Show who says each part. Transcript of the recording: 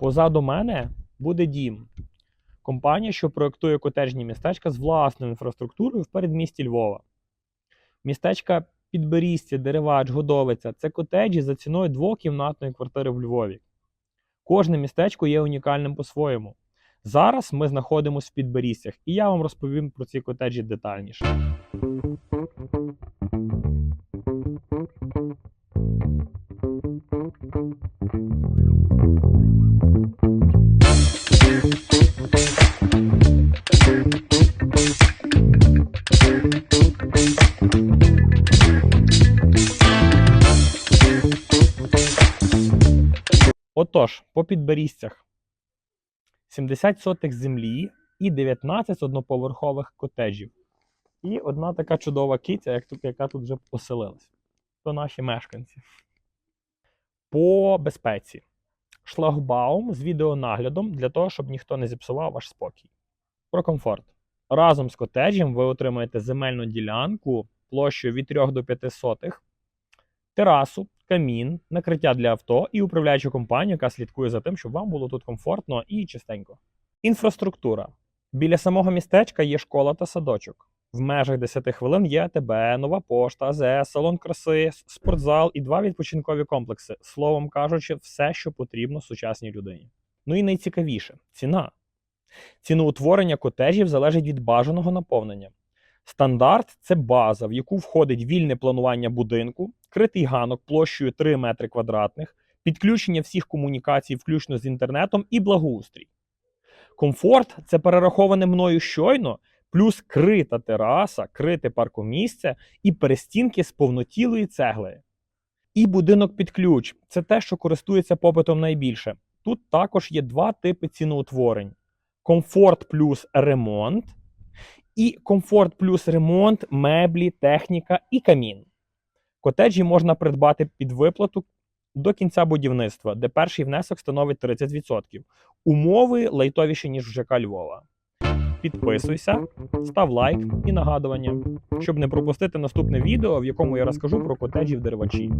Speaker 1: Позаду мене буде дім. Компанія, що проєктує котеджні містечка з власною інфраструктурою в передмісті Львова. Містечка Підберістя, Деревач, Годовиця це котеджі за ціною двокімнатної квартири в Львові. Кожне містечко є унікальним по-своєму. Зараз ми знаходимося в Підберістях, і я вам розповім про ці котеджі детальніше. Отож, по підберістях 70 сотих землі і 19 одноповерхових котеджів. І одна така чудова киця, як тут, яка тут вже поселилась. То наші мешканці. По безпеці. Шлагбаум з відеонаглядом для того, щоб ніхто не зіпсував ваш спокій. Про комфорт. Разом з котеджем ви отримаєте земельну ділянку площею від 3 до 5 сотих, терасу, камін, накриття для авто і управляючу компанію, яка слідкує за тим, щоб вам було тут комфортно і чистенько. Інфраструктура. Біля самого містечка є школа та садочок. В межах 10 хвилин є АТБ, нова пошта, АЗС, салон краси, спортзал і два відпочинкові комплекси. Словом кажучи, все, що потрібно сучасній людині. Ну і найцікавіше ціна. Ціноутворення котежів залежить від бажаного наповнення. Стандарт це база, в яку входить вільне планування будинку, критий ганок площею 3 метри квадратних, підключення всіх комунікацій, включно з інтернетом, і благоустрій. Комфорт це перераховане мною щойно, плюс крита тераса, крите паркомісце і перестінки з повнотілої цегли. І будинок під ключ це те, що користується попитом найбільше. Тут також є два типи ціноутворень: комфорт плюс ремонт і комфорт плюс ремонт, меблі, техніка і камін. Котеджі можна придбати під виплату до кінця будівництва, де перший внесок становить 30%. Умови лайтовіші, ніж в ЖК Львова. Підписуйся, став лайк і нагадування, щоб не пропустити наступне відео, в якому я розкажу про котеджі в Дервачі.